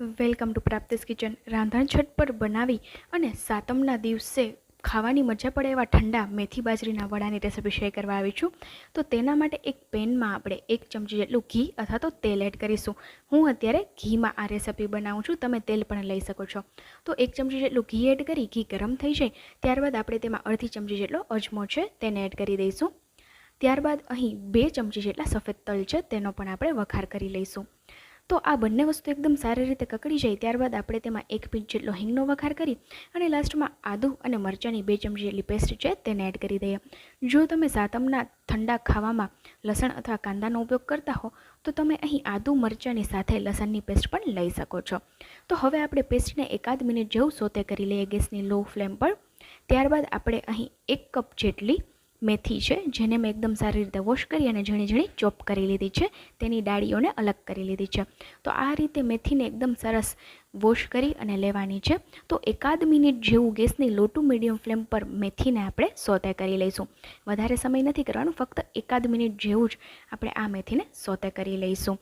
Welcome to પ્રાપ્તિસ kitchen. રાંધણ છટ પર બનાવી અને સાતમના દિવસે ખાવાની મજા પડે એવા ઠંડા મેથી બાજરીના વડાની રેસીપી શેર કરવા આવી છું. તો તેના માટે એક પેનમાં આપણે એક ચમચી જેટલું ઘી અથવા તો તેલ એડ કરીશું. હું અત્યારે ઘીમાં આ રેસીપી બનાવું છું. તમે તેલ પણ લઈ શકો છો. તો એક ચમચી જેટલું ઘી એડ કરી, ઘી ગરમ થઈ જાય. ત્યારબાદ આપણે તેમાં અડધી ચમચી જેટલો અજમો છે તેને એડ કરી દઈશું. ત્યારબાદ અહીં બે ચમચી જેટલા સફેદ તલ છે, તેનો પણ આપણે વઘાર કરી લઈશું. તો આ બંને વસ્તુ એકદમ સારી રીતે કકડી જાય ત્યારબાદ આપણે તેમાં એક પીંચ જેટલો હિંગનો વઘાર કરી અને લાસ્ટમાં આદુ અને મરચાંની બે ચમચી જેટલી પેસ્ટ છે તેને એડ કરી દઈએ. જો તમે સાતમના ઠંડા ખાવામાં લસણ અથવા કાંદાનો ઉપયોગ કરતા હો, તો તમે અહીં આદુ, મરચાંની સાથે લસણની પેસ્ટ પણ લઈ શકો છો. તો હવે આપણે પેસ્ટને એકાદ મિનિટ જેવું સોતે કરી લઈએ ગેસની લો ફ્લેમ પર. ત્યારબાદ આપણે અહીં એક કપ જેટલી મેથી છે, જેને મેં એકદમ સારી રીતે વોશ કરી અને ઝીણી ઝીણી ચોપ કરી લીધી છે. તેની ડાળીઓને અલગ કરી લીધી છે. તો આ રીતે મેથીને એકદમ સરસ વોશ કરી અને લેવાની છે. તો એકાદ મિનિટ જેવું ગેસની લો ટુ મીડિયમ ફ્લેમ પર મેથીને આપણે સોતે કરી લઈશું. વધારે સમય નથી કરવાનો, ફક્ત એકાદ મિનિટ જેવું જ આપણે આ મેથીને સોતે કરી લઈશું.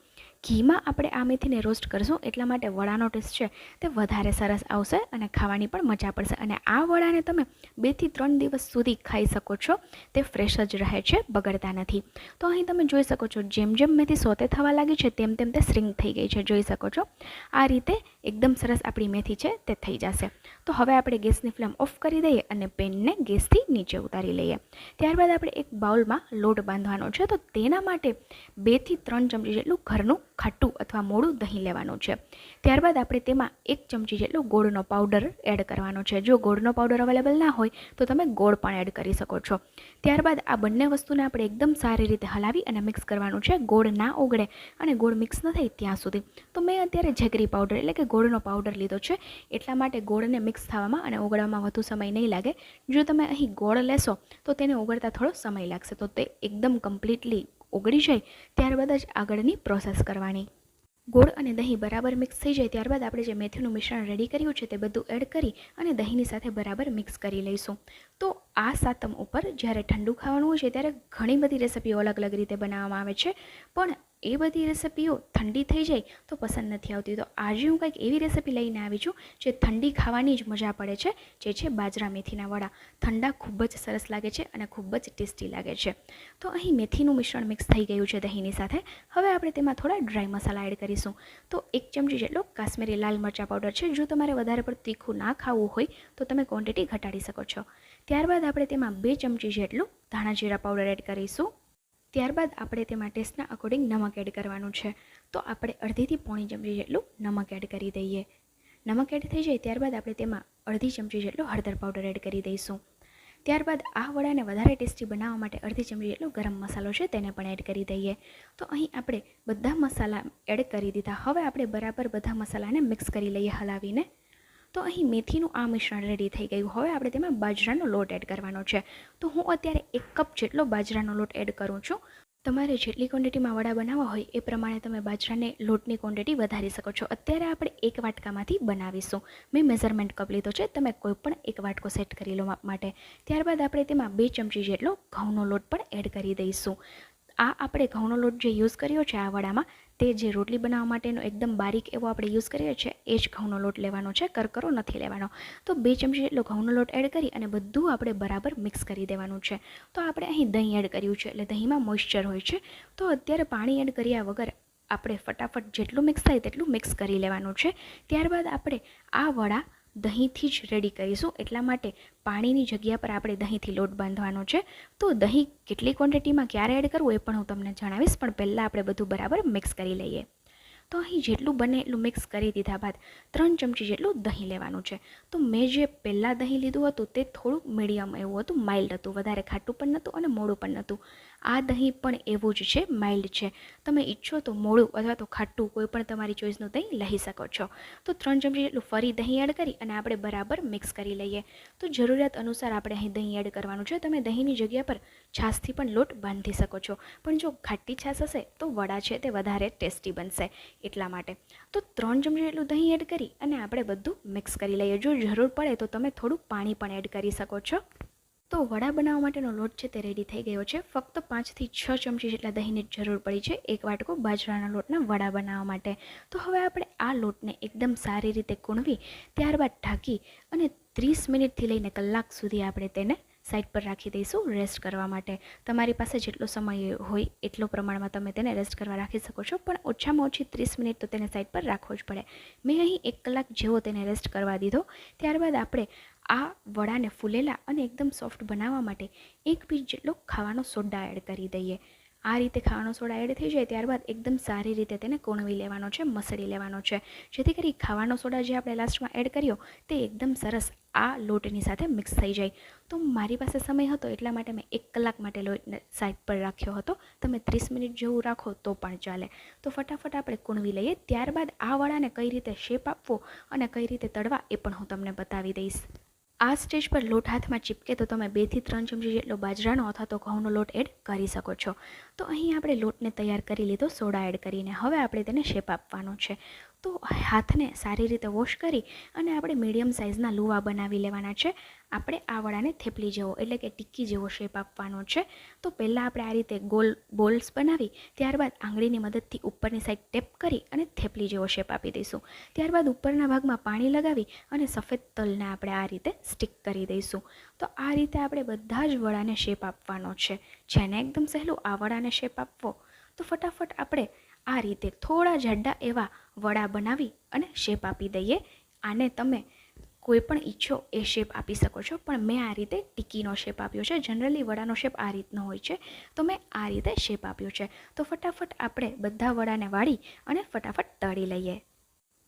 ઘીમાં આપણે આ મેથીને રોસ્ટ કરશું, એટલા માટે વડાનો ટેસ્ટ છે તે વધારે સરસ આવશે અને ખાવાની પણ મજા પડશે. અને આ વડાને તમે બેથી ત્રણ દિવસ સુધી ખાઈ શકો છો, તે ફ્રેશ જ રહે છે, બગડતા નથી. તો અહીં તમે જોઈ શકો છો, જેમ જેમ મેથી સોતે થવા લાગી છે, તેમ તેમ તે શ્રિંક થઈ ગઈ છે, જોઈ શકો છો. આ રીતે એકદમ સરસ આપણી મેથી છે, તે થઈ જશે. તો હવે આપણે ગેસની ફ્લેમ ઓફ કરી દઈએ અને પેનને ગેસથી નીચે ઉતારી લઈએ. ત્યારબાદ આપણે એક બાઉલમાં લોટ બાંધવાનો છે, તો તેના માટે બેથી ત્રણ ચમચી જેટલું ઘરનું ખાટું અથવા મોડું દહીં લેવાનું છે. ત્યારબાદ આપણે તેમાં એક ચમચી જેટલો ગોળનો પાવડર એડ કરવાનો છે. જો ગોળનો પાવડર અવેલેબલ ના હોય, તો તમે ગોળ પણ એડ કરી શકો છો. ત્યારબાદ આ બંને વસ્તુને આપણે એકદમ સારી રીતે હલાવી અને મિક્સ કરવાનું છે. ગોળ ના ઓગળે અને ગોળ મિક્સ ન થાય ત્યાં સુધી. તો મેં અત્યારે જેગરી પાવડર એટલે કે ગોળનો પાવડર લીધો છે. એટલા માટે ગોળને મિક્સ થવામાં અને ઓગળવામાં વધુ સમય નહીં લાગે. જો તમે અહીં ગોળ લેશો, તો તેને ઓગળતા થોડો સમય લાગશે. તો તે એકદમ કમ્પ્લીટલી ઓગળી જાય, ત્યારબાદ જ આગળની પ્રોસેસ કરવાની. ગોળ અને દહીં બરાબર મિક્સ થઈ જાય, ત્યારબાદ આપણે જે મેથીનું મિશ્રણ રેડી કર્યું છે તે બધું એડ કરી અને દહીંની સાથે બરાબર મિક્સ કરી લઈશું. તો આ સાતમ ઉપર જ્યારે ઠંડુ ખાવાનું હોય છે, ત્યારે ઘણી બધી રેસિપીઓ અલગ અલગ રીતે બનાવવામાં આવે છે, પણ એ બધી રેસિપીઓ ઠંડી થઈ જાય તો પસંદ નથી આવતી. તો આજે હું કંઈક એવી રેસિપી લઈને આવી છું જે ઠંડી ખાવાની જ મજા પડે છે, જે છે બાજરા મેથીના વડા. ઠંડા ખૂબ જ સરસ લાગે છે અને ખૂબ જ ટેસ્ટી લાગે છે. તો અહીં મેથીનું મિશ્રણ મિક્સ થઈ ગયું છે દહીંની સાથે. હવે આપણે તેમાં થોડા ડ્રાય મસાલા એડ કરીશું. તો એક ચમચી જેટલો કાશ્મીરી લાલ મરચાં પાવડર છે. જો તમારે વધારે પડતું તીખું ના ખાવું હોય તો તમે ક્વોન્ટિટી ઘટાડી શકો છો. ત્યારબાદ આપણે તેમાં બે ચમચી જેટલું ધાણા જીરા પાવડર એડ કરીશું. ત્યારબાદ આપણે તેમાં ટેસ્ટના અકોર્ડિંગ નમક એડ કરવાનું છે. તો આપણે અડધીથી પોણી ચમચી જેટલું નમક એડ કરી દઈએ. નમક એડ થઈ જાય ત્યારબાદ આપણે તેમાં અડધી ચમચી જેટલો હળદર પાવડર એડ કરી દઈશું. ત્યારબાદ આ વડાને વધારે ટેસ્ટી બનાવવા માટે અડધી ચમચી જેટલો ગરમ મસાલો છે તેને પણ એડ કરી દઈએ. તો અહીં આપણે બધા મસાલા એડ કરી દીધા. હવે આપણે બરાબર બધા મસાલાને મિક્સ કરી લઈએ હલાવીને. તો અહીં મેથીનું આ મિશ્રણ રેડી થઈ ગયું. હવે આપણે તેમાં બાજરાનો લોટ એડ કરવાનો છે. તો હું અત્યારે એક કપ જેટલો બાજરાનો લોટ એડ કરું છું. તમારે જેટલી ક્વોન્ટિટીમાં વડા બનાવવા હોય એ પ્રમાણે તમે બાજરાને લોટની ક્વોન્ટિટી વધારી શકો છો. અત્યારે આપણે એક વાટકામાંથી બનાવીશું. મેં મેઝરમેન્ટ કપ લીધો છે. તમે કોઈ પણ એક વાટકો સેટ કરી લો માટે. ત્યારબાદ આપણે તેમાં બે ચમચી જેટલો ઘઉંનો લોટ પણ એડ કરી દઈશું. આ આપણે ઘઉંનો લોટ જે યુઝ કર્યો છે આ વડામાં તે જે રોટલી બનાવવા માટેનો એકદમ બારીક એવો આપણે યુઝ કરીએ છીએ, એ જ ઘઉંનો લોટ લેવાનો છે, કરકરો નથી લેવાનો. તો બે ચમચી જેટલો ઘઉંનો લોટ એડ કરી અને બધું આપણે બરાબર મિક્સ કરી દેવાનું છે. તો આપણે અહીં દહીં એડ કર્યું છે, એટલે દહીંમાં મોઇશ્ચર હોય છે. તો અત્યારે પાણી એડ કર્યા વગર આપણે ફટાફટ જેટલું મિક્સ થાય તેટલું મિક્સ કરી લેવાનું છે. ત્યારબાદ આપણે આ વડા દહીંથી જ રેડી કરીશું. એટલા માટે પાણીની જગ્યા પર આપણે દહીંથી લોટ બાંધવાનો છે. તો દહીં કેટલી ક્વોન્ટિટીમાં ક્યારે એડ કરવું એ પણ હું તમને જણાવીશ. પણ પહેલાં આપણે બધું બરાબર મિક્સ કરી લઈએ. તો અહીં જેટલું બને એટલું મિક્સ કરી દીધા બાદ ત્રણ ચમચી જેટલું દહીં લેવાનું છે. તો મેં જે પહેલાં દહીં લીધું હતું તે થોડુંક મીડિયમ એવું હતું માઇલ્ડ હતું, વધારે ખાટું પણ નહોતું અને મોડું પણ નહોતું. આ દહીં પણ એવું જ છે માઇલ્ડ છે. તમે ઈચ્છો તો મોડું અથવા તો ખાટું કોઈ પણ તમારી ચોઈસનું દહીં લઈ શકો છો. તો ત્રણ ચમચી જેટલું ફરી દહીં એડ કરી અને આપણે બરાબર મિક્સ કરી લઈએ. તો જરૂરિયાત અનુસાર આપણે અહીં દહીં એડ કરવાનું છે. તમે દહીંની જગ્યા પર છાશથી પણ લોટ બાંધી શકો છો. પણ જો ખાટી છાશ હશે તો વડા છે તે વધારે ટેસ્ટી બનશે. એટલા માટે. તો ત્રણ ચમચી જેટલું દહીં એડ કરી અને આપણે બધું મિક્સ કરી લઈએ. જો જરૂર પડે તો તમે થોડું પાણી પણ એડ કરી શકો છો. તો વડા બનાવવા માટેનો લોટ છે તે રેડી થઈ ગયો છે. ફક્ત પાંચથી છ ચમચી જેટલા દહીંની જરૂર પડી છે એક વાટકો બાજરાના લોટના વડા બનાવવા માટે. તો હવે આપણે આ લોટને એકદમ સારી રીતે કૂણવી, ત્યારબાદ ઢાંકી અને ત્રીસ મિનિટથી લઈને કલાક સુધી આપણે તેને સાઈડ પર રાખી દઈશું રેસ્ટ કરવા માટે. તમારી પાસે જેટલો સમય હોય એટલો પ્રમાણમાં તમે તેને રેસ્ટ કરવા રાખી શકો છો, પણ ઓછામાં ઓછી ત્રીસ મિનિટ તો તેને સાઈડ પર રાખવો જ પડે. મેં અહીં એક કલાક જેવો તેને રેસ્ટ કરવા દીધો. ત્યારબાદ આપણે આ વડાને ફૂલેલા અને એકદમ સોફ્ટ બનાવવા માટે એક પીસ જેટલો ખાવાનો સોડા એડ કરી દઈએ. આ રીતે ખાવાનો સોડા એડ થઈ જાય ત્યારબાદ એકદમ સારી રીતે તેને કોણવી લેવાનો છે, મસળી લેવાનો છે. જેથી કરી ખાવાનો સોડા જે આપણે લાસ્ટમાં એડ કર્યો, તે એકદમ સરસ આ લોટની સાથે મિક્સ થઈ જાય. તો મારી પાસે સમય હતો, એટલા માટે મેં એક કલાક માટે લોટને સાઈડ પર રાખ્યો હતો. તમે ત્રીસ મિનિટ જેવું રાખો તો પણ ચાલે. તો ફટાફટ આપણે કૂણવી લઈએ. ત્યારબાદ આ વડાને કઈ રીતે શેપ આપવો અને કઈ રીતે તળવા એ પણ હું તમને બતાવી દઈશ. આ સ્ટેજ પર લોટ હાથમાં ચીપકે તો તમે બેથી ત્રણ ચમચી જેટલો બાજરાનો અથવા તો ઘઉંનો લોટ એડ કરી શકો છો. તો અહીં આપણે લોટને તૈયાર કરી લીધો, સોડા એડ કરીને. હવે આપણે તેને શેપ આપવાનો છે. તો હાથને સારી રીતે વોશ કરી અને આપણે મીડિયમ સાઇઝના લુવા બનાવી લેવાના છે. આપણે આ વડાને થેપલી જેવો, એટલે કે ટિક્કી જેવો શેપ આપવાનો છે. તો પહેલાં આપણે આ રીતે ગોલ, બોલ્સ બનાવી, ત્યારબાદ આંગળીની મદદથી ઉપરની સાઈડ ટેપ કરી અને થેપલી જેવો શેપ આપી દઈશું. ત્યારબાદ ઉપરના ભાગમાં પાણી લગાવી અને સફેદ તલને આપણે આ રીતે સ્ટીક કરી દઈશું. તો આ રીતે આપણે બધા જ વડાને શેપ આપવાનો છે. જેને એકદમ સહેલું આ વડાને શેપ આપવો. તો ફટાફટ આપણે આ રીતે થોડા જાડા એવા વડા બનાવી અને શેપ આપી દઈએ. આને તમે કોઈ પણ ઈચ્છો એ શેપ આપી શકો છો. પણ મેં આ રીતે ટીકીનો શેપ આપ્યો છે. જનરલી વડાનો શેપ આ રીતનો હોય છે. તો મેં આ રીતે શેપ આપ્યો છે. તો ફટાફટ આપણે બધા વડાને વાળી અને ફટાફટ તળી લઈએ.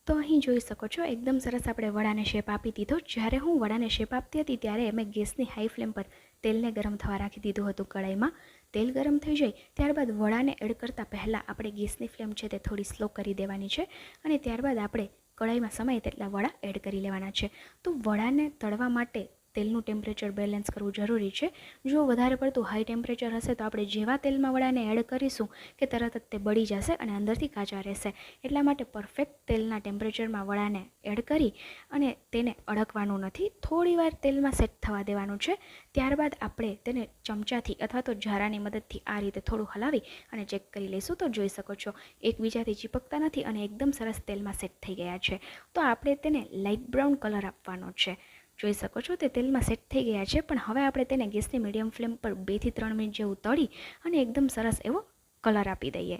તો અહીં જોઈ શકો છો, એકદમ સરસ આપણે વડાને શેપ આપી દીધો. જ્યારે હું વડાને શેપ આપતી હતી, ત્યારે મેં ગેસની હાઈ ફ્લેમ પર તેલને ગરમ થવા રાખી દીધું હતું કઢાઈમાં. તેલ ગરમ થઈ જાય, ત્યારબાદ વડાને એડ કરતાં પહેલાં આપણે ગેસની ફ્લેમ છે તે થોડી સ્લો કરી દેવાની છે અને ત્યારબાદ આપણે કઢાઈમાં સમય તેટલા વડા એડ કરી લેવાના છે. તો વડાને તળવા માટે તેલનું ટેમ્પરેચર બેલેન્સ કરવું જરૂરી છે. જો વધારે પડતું હાઈ ટેમ્પરેચર હશે તો આપણે જેવા તેલમાં વડાને એડ કરીશું કે તરત જ તે બળી જશે અને અંદરથી કાચા રહેશે. એટલા માટે પરફેક્ટ તેલના ટેમ્પરેચરમાં વડાને એડ કરી અને તેને અડકવાનું નથી. થોડીવાર તેલમાં સેટ થવા દેવાનું છે. ત્યારબાદ આપણે તેને ચમચાથી અથવા તો ઝારાની મદદથી આ રીતે થોડું હલાવી અને ચેક કરી લઈશું તો જોઈ શકો છો. એકબીજાથી ચીપકતા નથી અને એકદમ સરસ તેલમાં સેટ થઈ ગયા છે. તો આપણે તેને લાઇટ બ્રાઉન કલર આપવાનો છે. જોઈ શકો છો તે તેલમાં સેટ થઈ ગયા છે, પણ હવે આપણે તેને ગેસની મીડિયમ ફ્લેમ પર બેથી ત્રણ મિનિટ જેવું તળી અને એકદમ સરસ એવો કલર આપી દઈએ.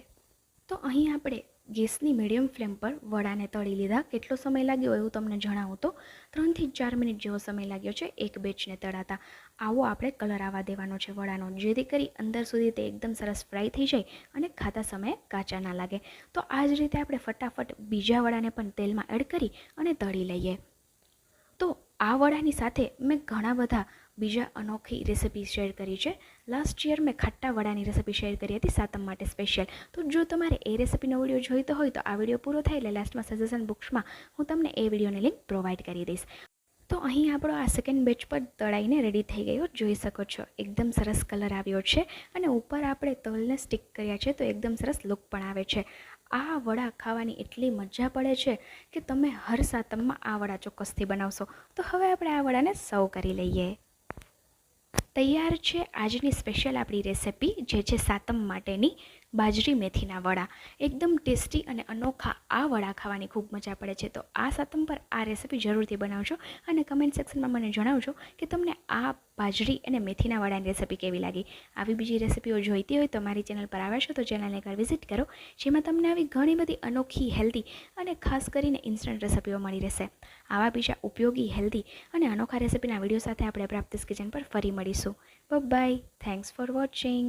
તો અહીં આપણે ગેસની મીડિયમ ફ્લેમ પર વડાને તળી લીધા. કેટલો સમય લાગ્યો એવું તમને જણાવું તો ત્રણથી ચાર મિનિટ જેવો સમય લાગ્યો છે એક બેચને તળાતા. આવો આપણે કલર આવવા દેવાનો છે વડાનો, જેથી કરી અંદર સુધી તે એકદમ સરસ ફ્રાય થઈ જાય અને ખાતા સમયે કાચા ના લાગે. તો આ જ રીતે આપણે ફટાફટ બીજા વડાને પણ તેલમાં એડ કરી અને તળી લઈએ. તો આ વડાની સાથે મેં ઘણા બધા બીજા અનોખી રેસિપી શેર કરી છે. લાસ્ટ યર મેં ખટ્ટા વડાની રેસિપી શેર કરી હતી સાતમ માટે સ્પેશિયલ તો જો તમારે એ રેસિપીનો વીડિયો જોઈતો હોય તો આ વીડિયો પૂરો થાય એટલે લાસ્ટમાં સજેશન બુક્સમાં હું તમને એ વિડીયોની લિંક પ્રોવાઈડ કરી દઈશ. તો અહીં આપણો આ સેકન્ડ બેચ પર તળાઈને રેડી થઈ ગયો. જોઈ શકો છો, એકદમ સરસ કલર આવ્યો છે અને ઉપર આપણે તલને સ્ટીક કર્યા છે તો એકદમ સરસ લુક પણ આવે છે. આ વડા ખાવાની એટલી મજા પડે છે કે તમે હર સાતમમાં આ વડા ચોક્કસથી બનાવશો. તો હવે આપણે આ વડાને સર્વ કરી લઈએ. તૈયાર છે આજની સ્પેશિયલ આપણી રેસિપી જે છે સાતમ માટેની બાજરી મેથીના વડા. એકદમ ટેસ્ટી અને અનોખા આ વડા ખાવાની ખૂબ મજા પડે છે. તો આ સાતમ પર આ રેસીપી જરૂરથી બનાવજો અને કમેન્ટ સેક્શનમાં મને જણાવજો કે તમને આ બાજરી અને મેથીના વડાની રેસિપી કેવી લાગી. આવી બીજી રેસિપીઓ જોઈતી હોય તો મારી ચેનલ પર આવ્યા છો તો ચેનલને એકવાર વિઝિટ કરો, જેમાં તમને આવી ઘણી બધી અનોખી હેલ્ધી અને ખાસ કરીને ઇન્સ્ટન્ટ રેસિપીઓ મળી રહેશે. આવા બીજા ઉપયોગી હેલ્ધી અને અનોખા રેસિપીના વીડિયો સાથે આપણે પ્રાપ્તિસ કિચન પર ફરી મળીશું. By thanks for watching